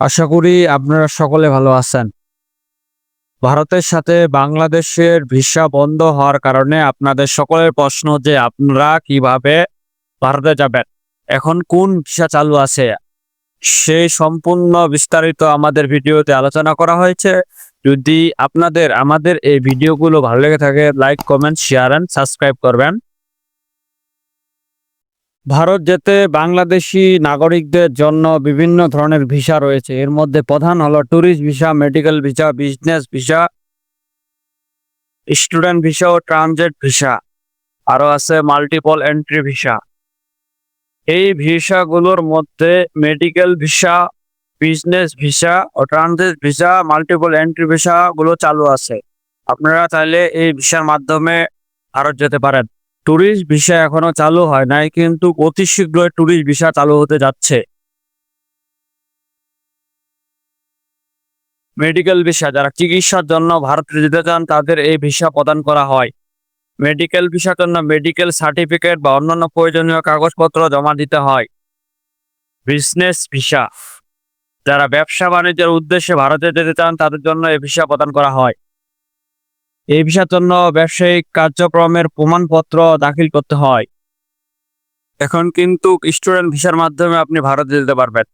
আশা করি আপনারা সকলে ভালো আছেন। ভারতের সাথে বাংলাদেশের ভিসা বন্ধ হওয়ার কারণে আপনাদের সকলের প্রশ্ন যে আপনারা কীভাবে ভারতে যাবেন, এখন কোন ভিসা চালু আছে সেই সম্পূর্ণ বিস্তারিত আমাদের ভিডিওতে আলোচনা করা হয়েছে। যদি আপনাদের, আমাদের এই ভিডিওগুলো ভালো লেগে থাকে like comment share and subscribe করবেন। ভারত যেতে বাংলাদেশি নাগরিকদের জন্য বিভিন্ন ধরনের ভিসা রয়েছে। এর মধ্যে প্রধান হলো tourist visa, medical visa, business visa, student visa ও ট্রানজিট ভিসা। আরও আছে মাল্টিপল এন্ট্রি ভিসা। এই ভিসাগুলোর মধ্যে মেডিকেল ভিসা, বিজনেস ভিসা ও transit visa, multiple entry visa গুলো চালু আছে। আপনারা চাইলে এই ভিসার মাধ্যমে ভারত যেতে পারেন। ট্যুরিস্ট ভিসা এখনও চালু হয় নাই, কিন্তু অতি শীঘ্রই ট্যুরিস্ট ভিসা চালু হতে যাচ্ছে। মেডিকেল ভিসা যারা চিকিৎসার জন্য ভারতে যেতে চান, তাদের এই ভিসা প্রদান করা হয়। মেডিকেল ভিসার জন্য মেডিকেল সার্টিফিকেট বা অন্যান্য প্রয়োজনীয় কাগজপত্র জমা দিতে হয়। বিজনেস ভিসা যারা ব্যবসা বাণিজ্যের উদ্দেশ্যে ভারতে যেতে চান, তাদের জন্য এই ভিসা প্রদান করা হয়। এই ভিসার জন্য ব্যবসায়িক কার্যক্রমের প্রমাণপত্র দাখিল করতে হয়। এখন কিন্তু স্টুডেন্ট ভিসার মাধ্যমে আপনি ভারতে যেতে পারবেন।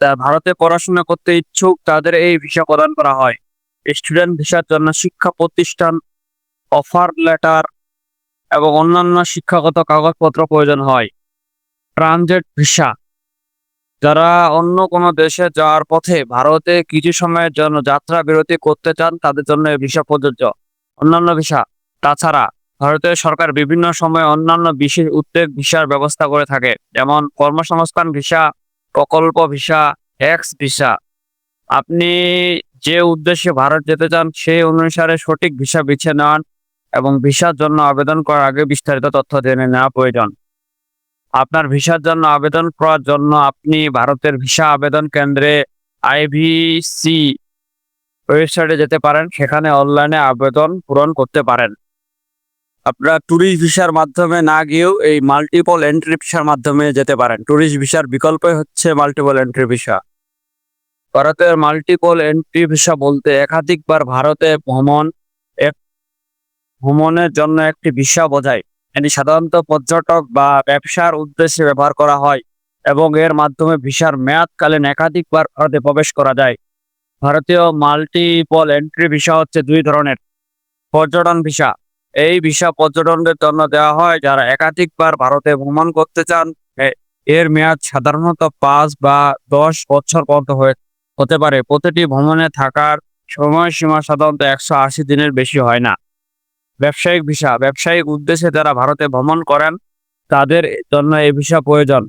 তা ভারতে পড়াশোনা করতে ইচ্ছুক তাদের এই ভিসা প্রদান করা হয়। স্টুডেন্ট ভিসার জন্য শিক্ষা প্রতিষ্ঠান অফার লেটার এবং অন্যান্য শিক্ষাগত কাগজপত্র প্রয়োজন হয়। ট্রানজিট ভিসা যারা অন্য কোনো দেশে যাওয়ার পথে ভারতে কিছু সময়ের জন্য যাত্রা বিরতি করতে চান তাদের জন্য এই ভিসা প্রযোজ্য। অন্যান্য ভিসা। তাছাড়া ভারতের সরকার বিভিন্ন সময়ে অন্যান্য বিশেষ উদ্যোগ ভিসার ব্যবস্থা করে থাকে, যেমন কর্মসংস্থান ভিসা, প্রকল্প ভিসা এক্স ভিসা। আপনি যে উদ্দেশ্যে ভারত যেতে চান, সেই অনুসারে সঠিক ভিসা বেছে নেওয়ান এবং ভিসার জন্য আবেদন করার আগে বিস্তারিত তথ্য জেনে নেওয়া প্রয়োজন। আপনার ভিসার জন্য আবেদন করার জন্য আপনি ভারতের ভিসা আবেদন কেন্দ্রে আইভিসি ওয়েবসাইটে যেতে পারেন, সেখানে অনলাইনে আবেদন পূরণ করতে পারেন। আপনারা ট্যুরিস্ট ভিসার মাধ্যমে না গিয়েও এই মাল্টিপল এন্ট্রি ভিসার মাধ্যমে যেতে পারেন। ট্যুরিস্ট ভিসার বিকল্পই হচ্ছে মাল্টিপল এন্ট্রি ভিসা ভারতের মাল্টিপল এন্ট্রি ভিসা বলতে একাধিকবার ভারতে ভ্রমণ, এক ভ্রমণের জন্য একটি ভিসা বোঝায়। এটি সাধারণত পর্যটক বা ব্যবসার উদ্দেশ্যে ব্যবহার করা হয় এবং এর মাধ্যমে ভিসার মেয়াদকালীন একাধিকবার ভারতে প্রবেশ করা যায়। ভারতীয় মাল্টিপল এন্ট্রি ভিসা হচ্ছে দুই ধরনের। পর্যটন ভিসা এই ভিসা পর্যটনদের জন্য দেওয়া হয় যারা একাধিকবার ভারতে ভ্রমণ করতে চান। এর মেয়াদ সাধারণত পাঁচ বা দশ বছর পর্যন্ত হয়ে হতে পারে। প্রতিটি ভ্রমণে থাকার সময়সীমা সাধারণত একশো আশি দিনের বেশি হয় না। ব্যবসায়িক ভিসা ব্যবসায়িক উদ্দেশ্যে যারা ভারতে ভ্রমণ করেন, তাদের জন্য এই ভিসা প্রয়োজন।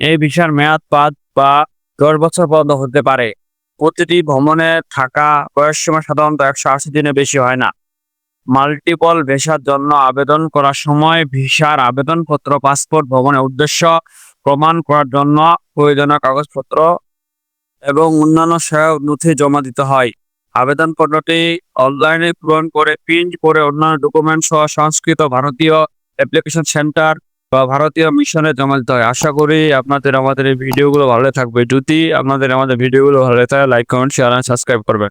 এই ভিসার মেয়াদ পাঁচ বা দশ বছর পর্যন্ত হতে পারে। প্রতিটি ভ্রমণে থাকা বয়সসীমা সাধারণত একশো আশি দিনে বেশি হয় না। মাল্টিপল ভিসার জন্য আবেদন করার সময় ভিসার আবেদনপত্র পাসপোর্ট ভ্রমণের উদ্দেশ্য প্রমাণ করার জন্য প্রয়োজনীয় কাগজপত্র এবং অন্যান্য সহায়ক নথি জমা দিতে হয়। আবেদনপত্রটি অনলাইনে পূরণ করে প্রিন্ট করে অন্যান্য ডকুমেন্ট সহ সংস্কৃত, ভারতীয় অ্যাপ্লিকেশন সেন্টার বা ভারতীয় মিশনে জমা দিতে হয়। আশা করি আপনাদের আমাদের এই ভিডিওগুলো ভালো থাকবে। যদি আপনাদের আমাদের ভিডিওগুলো ভালো লাগে লাইক কমেন্ট শেয়ার সাবস্ক্রাইব করবেন।